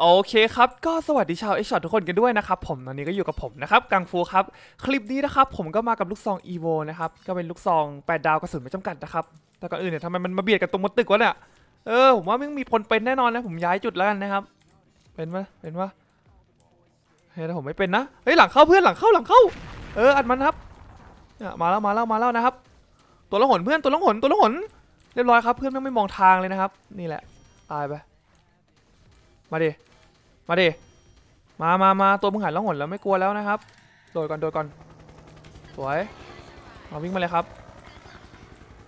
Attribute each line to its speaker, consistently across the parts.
Speaker 1: โอเคครับ ก็สวัสดีชาวเอชช็อตทุกคนกันด้วยนะครับ ผมตอนนี้ก็อยู่กับผมนะครับ กังฟูครับ คลิปนี้นะครับ ผมก็มากับลูกซอง EVO นะครับ ก็เป็นลูกซอง 8 ดาวกระสุนไม่จำกัดนะครับ แต่ก่อนอื่นเนี่ยทำไมมันมาเบียดกันตรงบนตึกวะเนี่ย เออ ผมว่ามันมีพลเป็นแน่นอนนะ ผมย้ายจุดแล้วกันนะครับ เป็นปะเป็นปะเฮ้ยแต่ผมไม่เป็นนะ เฮ้ยหลังเข้าเพื่อนหลังเข้าหลังเข้า เอออัดมันครับมาแล้วมาแล้วมาแล้วนะครับ ตัวละหนเพื่อนตัวละหนตัวละหน เรียบร้อยครับ เพื่อนแม่งไม่มองทางเลยนะครับ นี่แหละ ตายไป มาดิ มาดิ มามามาตัวมึงหันแล้วหนแล้วไม่กลัวแล้วนะครับ โดดก่อน โดดก่อน สวยมาวิ่งมาเลยครับ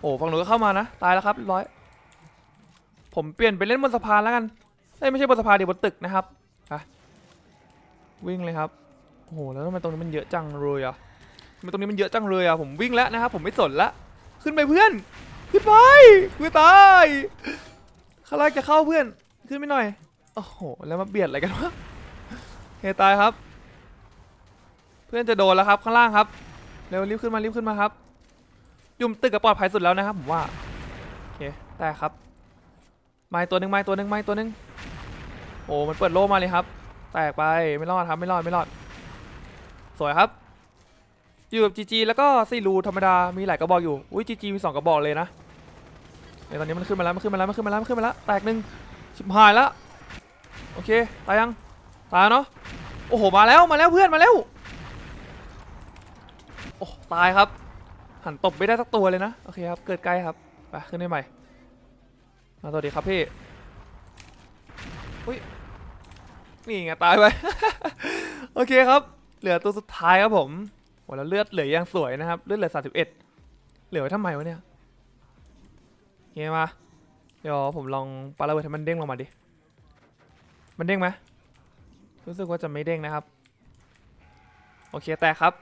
Speaker 1: โอ้ฝั่งหนูก็เข้ามานะ ตายแล้วครับร้อย ผมเปลี่ยนไปเล่นบนสะพานแล้วกันเอ้ยไม่ใช่บนสะพานดีบนตึกนะครับไปวิ่งเลยครับ โอ้โห แล้วทำไมตรงนี้มันเยอะจังเลยอะทำไมตรงนี้มันเยอะจังเลยอะ ผมวิ่งแล้วนะครับ ผมไม่สนละ ขึ้นไปเพื่อน ขึ้นไปเพื่อตายข้างล่าจะเข้าเพื่อน ขึ้นไปหน่อย โอ้โห แล้วมาเบียดอะไรกันวะเฮตายครับ เพื่อนจะโดนแล้วครับข้างล่างครับ เร็วรีบขึ้นมารีบขึ้นมาครับ ยุ่มตึกกับปลอดภัยสุดแล้วนะครับผมว่า โอเคแต่ครับ ไม้ตัวหนึ่งไม้ตัวหนึ่งไม้ตัวหนึ่งโอ้ มันเปิดโล่มาเลยครับ แตกไป ไม่รอดครับ ไม่รอด ไม่รอด สวยครับ อยู่กับจีจีแล้วก็ซีรูธรรมดา มีหลายกระบอกอยู่ อุ้ยจีจีมีสองกระบอกเลยนะเดี๋ยวตอนนี้มันขึ้นมาแล้ว มันขึ้นมาแล้ว มันขึ้นมาแล้ว มันขึ้นมาแล้ว แตกหนึ่งชิบหายแล้ว โอเค ตายยัง ตายเนาะ โอ้โห มาแล้ว มาแล้วเพื่อน มาแล้ว โอ้ ตายครับ หันตบไม่ได้สักตัวเลยนะ โอเคครับ เกิดใกล้ครับ ไป ขึ้นได้ใหม่ มาตัวดีครับพี่อุ้ย นี่ไง ตายไป โอเคครับ เหลือตัวสุดท้ายครับผมโอ้แล้วเลือดเหลือยังสวยนะครับ เลือดเหลือ31เหลือไว้ทำไมวะเนี่ยโอเคมา เดี๋ยวผมลองปาระเบิดให้มันเด้งลงมาดิ มันเด้งไหมรู้สึกว่าจะไม่เด้งนะครับ โอเคแต่ครับ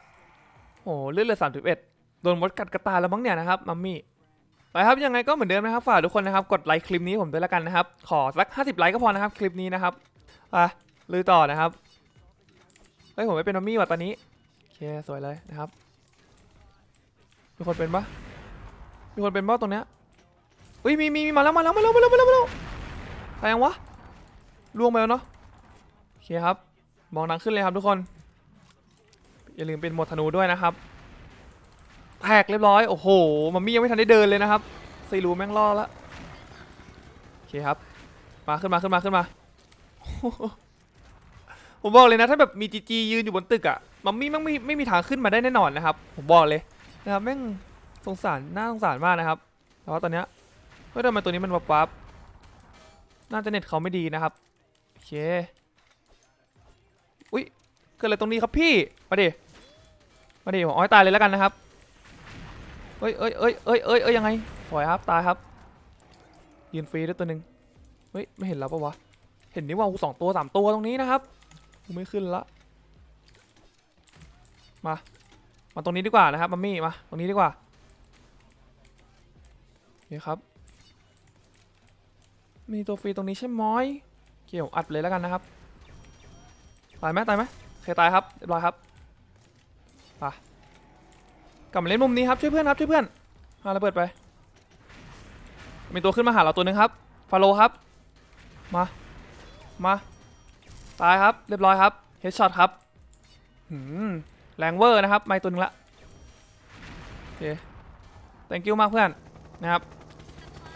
Speaker 1: โอ้เลือดเหลือ31โดนมดกัดกระตาแล้วมั้งเนี่ยนะครับมัมมี่ไปครับยังไงก็เหมือนเดิมนะครับฝากทุกคนนะครับกดไลค์คลิปนี้ผมด้วยละกันนะครับ ขอสัก50ไลค์ก็พอนะครับคลิปนี้นะครับอะลุยต่อนะครับเฮ้ยผมไม่เป็นมัมมี่ว่ะตอนนี้โอเคสวยเลยนะครับมีคนเป็นปะมีคนเป็นปะตรงเนี้ยเฮ้ยมีมีมีมาแล้วมาแล้วมาแล้วมาแล้วมาแล้วมาแล้วใครยังวะ ล่วงไปแล้วเนาะโอเคครับ มองดังขึ้นเลยครับทุกคน อย่าลืมเป็นโหมดธนูด้วยนะครับแตกเรียบร้อย โอ้โห มัมมี่ยังไม่ทันได้เดินเลยนะครับซีรูแม่งล่อแล้วโอเคครับ มาขึ้นมาขึ้นมาขึ้นมา ผมบอกเลยนะ ถ้าแบบมีจีจียืนอยู่บนตึกอะมัมมี่แม่งไม่ไม่มีทางขึ้นมาได้แน่นอนนะครับ ผมบอกเลยนะครับแม่งสงสารน่าสงสารมากนะครับแต่ว่าตอนเนี้ยเฮ้ยทำไมตัวนี้มันวับวับน่าจะเน็ตเขาไม่ดีนะครับ เค อุ้ยเกิดอะไรตรงนี้ครับพี่ มาดิ มาดิผมอาให้ตายเลยแล้วกันนะครับ เอ้ยเอ้ยเอ้ยเอ้ยเอ้ยเอ้ยยังไงสวยครับ ตายครับ ยืนฟรีด้วยตัวหนึ่งเฮ้ย ไม่เห็นแล้วปะวะ เห็นนี่ว่ากูสองตัวสามตัวตรงนี้นะครับกูไม่ขึ้นละ มา มาตรงนี้ดีกว่านะครับ มัมมี่ มา ตรงนี้ดีกว่าโอเคครับ มีตัวฟรีตรงนี้ใช่ไหม กี่ยวอัดเลยแล้วกันนะครับ ตายไหมตายไหมเคยตายครับเรียบร้อยครับกลับมาเล่นมุมนี้ครับช่วยเพื่อนครับช่วยเพื่อนมาระเบิดไป มีตัวขึ้นมาหาเราตัวหนึ่งครับฟาโลครับ มา มา ตายครับเรียบร้อยครับเฮดช็อตครับหืมแรงเวอร์นะครับไม่ตัวหนึงละโอเค thank you มากเพื่อนนะครับ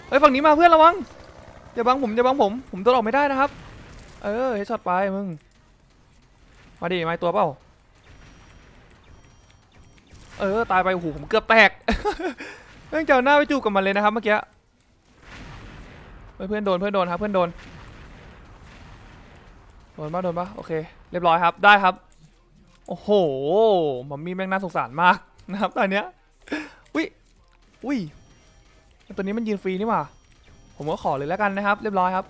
Speaker 1: เฮ้ยฝั่งนี้มาเพื่อนระวังอย่าบังผมอย่าบังผม ผมตัวออกไม่ได้นะครับ เออเฮดช็อตไปมึง มาดิไม่ตัวเปล่า เออ ตายไปโอ้โหผมเกือบแตกเรื่องจะเอาหน้าไปจูบกับมันเลยนะครับเมื่อกี้เฮ้ยเพื่อนโดนเพื่อนโดนครับเพื่อนโดน โดนปะโดนปะโอเค เรียบร้อยครับได้ครับ โอ้โหมัมมี่แม่งน่าสงสารมากนะครับตอนเนี้ยอุ้ยอุ้ยตัวนี้มันยืนฟรีนี่หว่าผมก็ขอเลยแล้วกันนะครับ เรียบร้อยครับ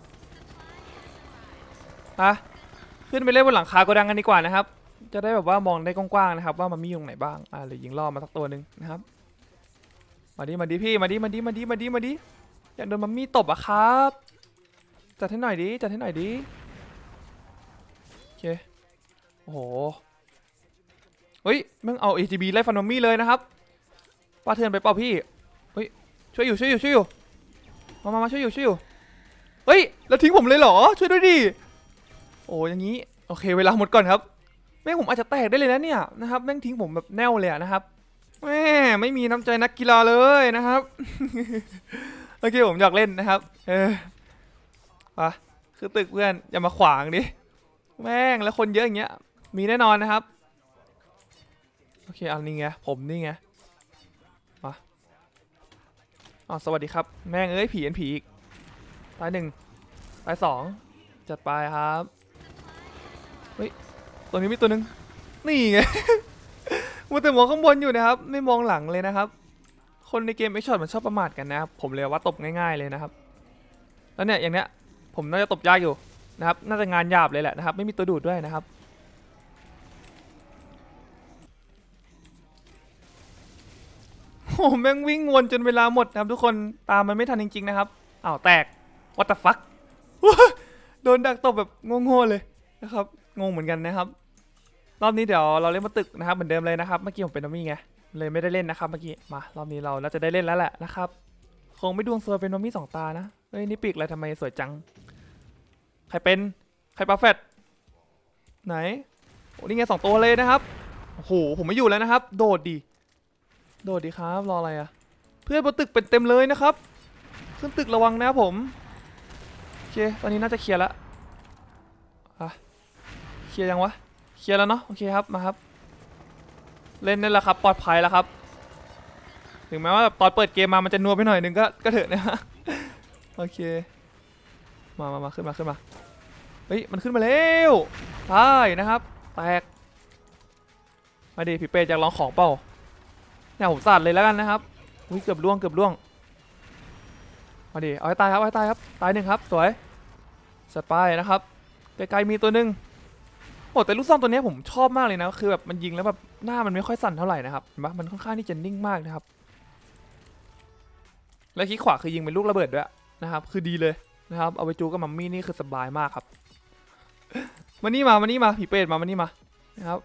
Speaker 1: อะขึ้นไปเล่นบนหลังคาโกดังกันดีกว่านะครับ จะได้แบบว่ามองได้กว้างๆนะครับ ว่ามันมีอยู่ตรงไหนบ้างอ่าหรือยิงล่อมาสักตัวหนึ่งนะครับ มาดิมาดิพี่มาดิมาดิมาดิมาดิมาดิอยากโดนมัมมี่ตบอะครับ จัดให้หน่อยดิจัดให้หน่อยดิโอเคโอ้โหเฮ้ยมึงเอา ATB ไล่ฟันมัมมี่เลยนะครับป้าเทือนไปเปล่าพี่เฮ้ยช่วยอยู่ช่วยอยู่ช่วยอยู่มามามาช่วยอยู่ช่วยอยู่เฮ้ยแล้วทิ้งผมเลยเหรอช่วยด้วยดิ โอ้อย่างนี้โอเคเวลาหมดก่อนครับแม่งผมอาจจะแตกได้เลยนะเนี่ยนะครับแม่งทิ้งผมแบบแน่วเลยนะครับแม่ไม่มีน้ำใจนักกีฬาเลยนะครับโอเคผมอยากเล่นนะครับ เออมาคือตึกเพื่อนอย่ามาขวางดิแม่งแล้วคนเยอะอย่างเงี้ย มีแน่นอนนะครับโอเคเอานี่ไงผมนี่ไงมาอ๋อสวัสดีครับ แม่งเอ้ยผีเอ็นผีอีกตายหนึ่งตายสองจัดไปครับ เฮ้ยตัวนี้มีตัวหนึ่งนี่ไง มัวแต่มองข้างบนอยู่นะครับ ไม่มองหลังเลยนะครับ คนในเกมไอช็อตมันชอบประมาทกันนะครับผมเลยว่าตบง่าย ๆเลยนะครับ แล้วเนี่ยอย่างเนี้ยผมน่าจะตบยากอยู่นะครับ น่าจะงานหยาบเลยแหละนะครับ ไม่มีตัวดูดด้วยนะครับโอ้แม่งวิ่งวนจนเวลาหมดนะครับทุกคนตามมันไม่ทันจริงๆนะครับอ้าวแตก what the fuck โดนดักตบแบบโง่ๆเลยนะครับ งงเหมือนกันนะครับ รอบนี้เดี๋ยวเราเล่นมาตึกนะครับเหมือนเดิมเลยนะครับเมื่อกี้ผมเป็นนอมี่ไงเลยไม่ได้เล่นนะครับเมื่อกี้มารอบนี้เราน่าจะได้เล่นแล้วแหละนะครับคงไม่ดวงเซวยเป็นนอมี่สองตานะเฮ้ยนี่ปีกอะไรทำไมสวยจัง ใครเป็นใครปาแฟดไหนโอ้นี่ไงสองตัวเลยนะครับโอ้โหผมไม่อยู่แล้วนะครับ โดดดี โดดดีครับรออะไรอะเพื่อนบนตึกเป็นเต็มเลยนะครับขึ้นตึกระวังนะครับผมโอเคตอนนี้น่าจะเคลียร์แล้วอะ เคลียร์ยังวะ เคลียร์แล้วเนาะ โอเคครับ มาครับ เล่นได้แล้วครับ ปลอดภัยแล้วครับ ถึงแม้ว่าตอนเปิดเกมมามันจะนัวไปหน่อยนึงก็ ก็เถอะนะฮะ โอเค มามามาขึ้นมาขึ้นมา เฮ้ย มันขึ้นมาแล้วใช่นะครับ แตก มาดิพี่เป้อยากลองของเปล่าเนี่ยผมสาดเลยแล้วกันนะครับ อุ้ยเกือบล่วงเกือบล่วง มาดิ เอาให้ตายครับ เอาให้ตายครับ ตายหนึ่งครับ สวยสัตว์ไปนะครับไกลๆมีตัวหนึ่ง อ้แต่ลูกซองตัวนี้ผมชอบมากเลยนะ คือแบบมันยิงแล้วแบบหน้ามันไม่ค่อยสั่นเท่าไหร่นะครับเห็นปะมันค่อนข้างที่จะนิ่งมากนะครับ และคลิกขวาคือยิงเป็นลูกระเบิดด้วยนะครับ คือดีเลยนะครับ เอาไปจูกับมัมมี่นี่คือสบายมากครับ มานี่มา มานี่มา ผีเปรตมา มานี่มา นะครับ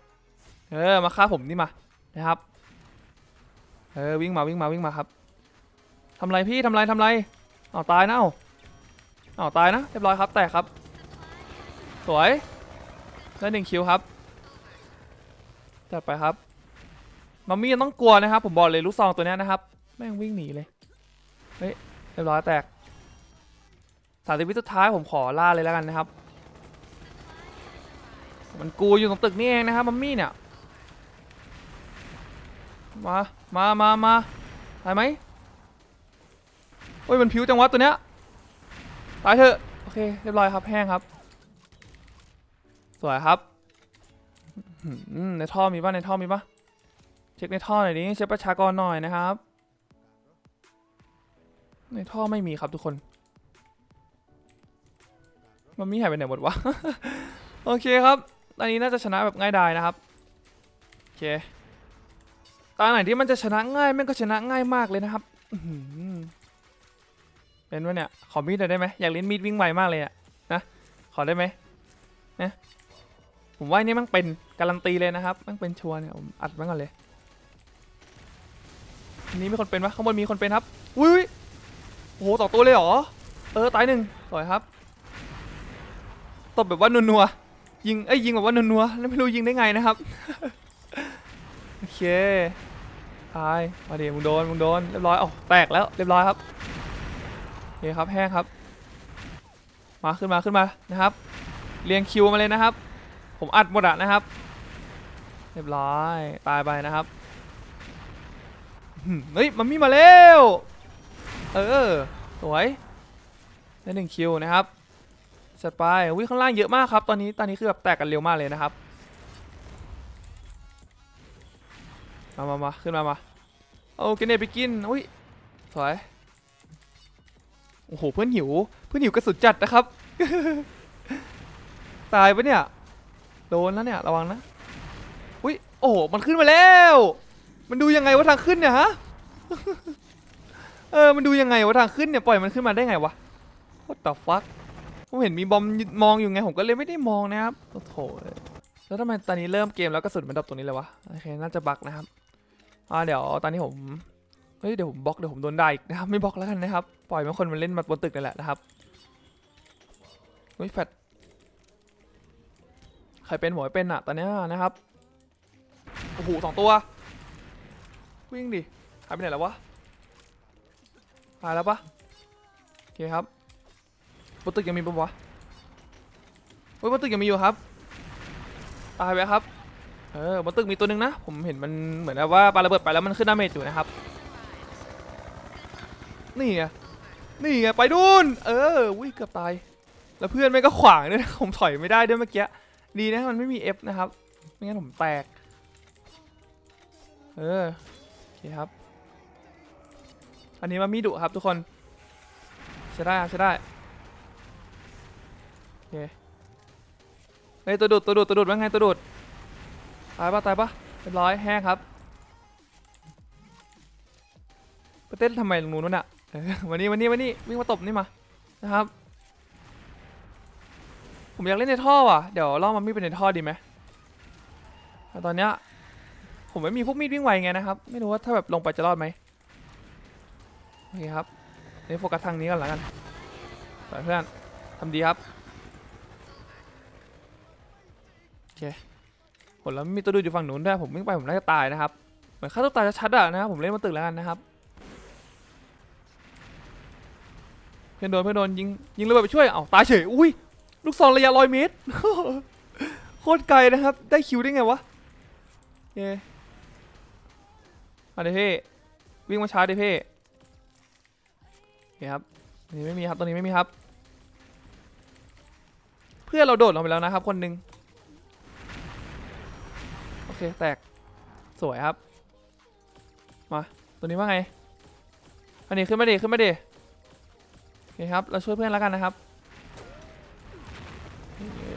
Speaker 1: เออ มาฆ่าผมนี่มา นะครับ เออ วิ่งมา วิ่งมา วิ่งมาครับทำไรพี่ทำไรทำไรอ้าตายนะเอ้าอ้าตายนะ เรียบร้อยครับ แตกครับ สวย ได้หนึ่งคิวครับจัดไปครับมัมมี่ยังต้องกลัวนะครับ ผมบอกเลยลูกซองตัวนี้นะครับแม่งวิ่งหนีเลยเฮ้ยเรียบร้อยแตกสามสิบวิสุดท้ายผมขอล่าเลยแล้วกันนะครับ มันกูอยู่ตรงตึกนี่เองนะครับมัมมี่เนี่ยมามามามาตายไหมโอ้ยมันผิวจังวะตัวเนี้ยตายเถอะโอเคเรียบร้อยครับแห้งครับ สวยครับในท่อมีปะในท่อมีปะเช็คในท่อหน่อยดิเช็คประชากรหน่อยนะครับ ในท่อไม่มีครับทุกคน มันมีหายไปไหนหมดวะ โอเคครับ ตอนนี้น่าจะชนะแบบง่ายดายนะครับ โอเค ตาไหนที่มันจะชนะง่ายแม่งก็ชนะง่ายมากเลยนะครับเป็นวะเนี่ย ขอมีดหน่อยได้ไหมอยากเล่นมีดวิ่งไวมากเลยอะนะ ขอได้ไหมนะ ผมว่าอันนี่มันเป็นการันตีเลยนะครับมันเป็นชัวร์เนี่ยผมอัดมันก่อนเลยอันนี้มีคนเป็นปะข้างบนมีคนเป็นครับอุ้ยโอ้โหต่อตัวเลยเหรอเออตายหนึ่งสวยครับตบแบบว่านัวๆยิงเอ้ยยิงแบบว่านัวๆแล้วไม่รู้ยิงได้ไงนะครับโอเคตายมาเดิมึงโดนมึงโดนเรียบร้อยอ๋อแตกแล้วเรียบร้อยครับโอเคครับแห้งครับ มาขึ้นมาขึ้นมานะครับ เรียงคิวมาเลยนะครับ ผมอัดหมดอะนะครับ เรียบร้อย ตายไปนะครับเฮ้ยมันมีมาแล้ว เออ สวย ได้หนึ่งคิวนะครับจัดไปวิ่งข้างล่างเยอะมากครับ ตอนนี้ ตอนนี้คือแบบแตกกันเร็วมากเลยนะครับ มามามาขึ้นมามาเอาเกเนตไปกิน อุ้ย สวย โอ้โห เพื่อนหิว เพื่อนหิวกระสุนจัดนะครับ ตายปะเนี่ย โดนแล้วเนี่ยระวังนะอุ้ยโอ้โหมันขึ้นมาแล้ว มันดูยังไงว่าทางขึ้นเนี่ยฮะเออมันดูยังไงว่าทางขึ้นเนี่ยปล่อยมันขึ้นมาได้ไงวะ What the fuck ผมเห็นมีบอมมองอยู่ไงผมก็เลยไม่ได้มองนะครับโอ้โถแล้วทำไมตอนนี้เริ่มเกมแล้วกระสุนมันดับตรงนี้เลยวะโอเคน่าจะบักนะครับอ่าเดี๋ยวตอนนี้ผมเฮ้ยเดี๋ยวผมบล็อกเดี๋ยวผมโดนได้อีกนะครับไม่บล็อกแล้วกันนะครับปล่อยให้คนมันเล่นมาบนตึกนั่แหละนะครับเฮ้ยแฟด ใครเป็นหมวยเป็นอะตอนนี้นะครับโอ้โหสองตัว วิ่งดิหายไปไหนแล้ววะหายแล้วปะโอเคครับบนตึกยังมีปะวะเฮ้ยบนตึกยังมีอยู่ครับตายไปครับเออบนตึกมีตัวหนึ่งนะ ผมเห็นมันเหมือนแบบว่าปาระเบิดไปแล้วมันขึ้นดาเมจอยู่นะครับ นี่ไงนี่ไงไปดูนเออวิ่งเกือบตาย แล้วเพื่อนไม่งก็ขวางด้วยนะผมถอยไม่ได้ด้วยเมื่อกี้ ดีนะมันไม่มี F นะครับ ไม่งั้นผมแตก เออ โอเคครับ อันนี้มามีดุครับทุกคนใช้ได้ครับใช้ได้ โอเคเฮ้ยตัวดูดตัวดูดตัวดูดว่าไงตัวดูดตายปะตายปะเรียบร้อยแห้งครับไปเต้นทำไมตรงนู้นวะน่ะวันนี้วันนี้วันนี้วิ่งมาตบนี่มานะครับ ผมอยากเล่นในท่อว่ะ เดี๋ยวล่อมันมีเป็นในท่อดีไหมแต่ตอนเนี้ยผมไม่มีพวกมีดวิ่งไวไงนะครับ ไม่รู้ว่าถ้าแบบลงไปจะรอดไหมโอเคครับเดี๋ยโฟกัสทางนี้ก่อนละกันไปเพื่อนทำดีครับโอเคผลแล้วมีตัวดูอยู่ฝั่งนู้นด้วยผมวิ่งไปผมน่าจะตายนะครับเหมือนฆ่าตัวตายชัดๆอะนะครับผมเล่นบนตึกแล้วกันนะครับเพื่อนโดนเพื่อนโดนยิงยิงระเบิดไปช่วยเอ้าตายเฉยอุ้ย ลูกซองระยะร้อยเมตร โคตรไกลนะครับ ได้คิวได้ไงวะเย้มาเดเพ่วิ่งมาช้าเดเพ่โอเคครับตรงนี้ไม่มีครับตรงนี้ไม่มีครับ เพื่อนเราโดดลงไปแล้วนะครับ คนหนึ่งโอเคแตกสวยครับ มาตัวนี้ว่าไงอันนี้ขึ้นมาดิขึ้นมาดิโอเคครับ เราช่วยเพื่อนแล้วกันนะครับ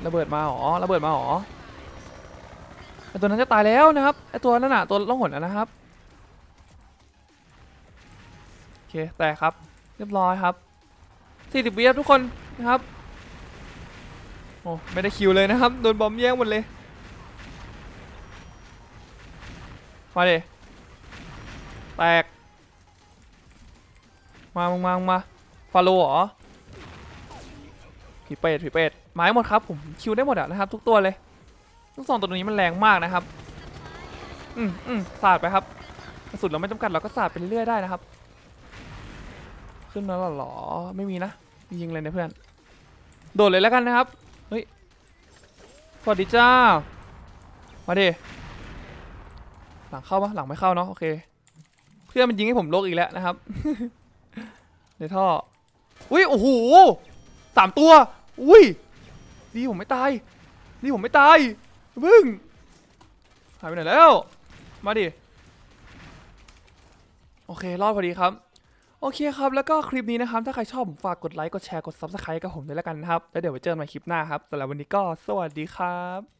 Speaker 1: ระเบิดมาหรอระเบิดมาหรอไอตัวนั้นจะตายแล้วนะครับไอตัวนั่นน่ะตัวล่องหนนะนะครับโอเคแตกครับเรียบร้อยครับ40วิครับทุกคนนะครับโอ้ไม่ได้คิวเลยนะครับโดนบอมแย่งหมดเลยมาดิแตกมามามึงมาฟาโลเหรอผีเป็ดผีเป็ด ไม้หมดครับผมคิวได้หมดอะนะครับ ทุกตัวเลยทั้งสองตัวนี้มันแรงมากนะครับ อืมอืมสาดไปครับกระสุนเราไม่จำกัดเราก็สาดไปเรื่อยๆได้นะครับ ขึ้นแล้วหรอไม่มีนะยิงเลยนะเพื่อน โดดเลยแล้วกันนะครับเฮ้ยสวัสดีจ้ามาดิหลังเข้าปะหลังไม่เข้าเนาะโอเค เพื่อนมันยิงให้ผมโลกอีกแล้วนะครับในท่ออุ้ยโอ้โหสามตัว อุ้ย ดีผมไม่ตายดีผมไม่ตายพึ่งหายไปไหนแล้ว มาดิ โอเค รอดพอดีครับ โอเคครับ แล้วก็คลิปนี้นะครับ ถ้าใครชอบฝากกดไลค์ กดแชร์ กด Subscribe กับผมด้วยแล้วกันนะครับ แล้วเดี๋ยวไปเจอกันใหม่คลิปหน้าครับสำหรับวันนี้ก็สวัสดีครับ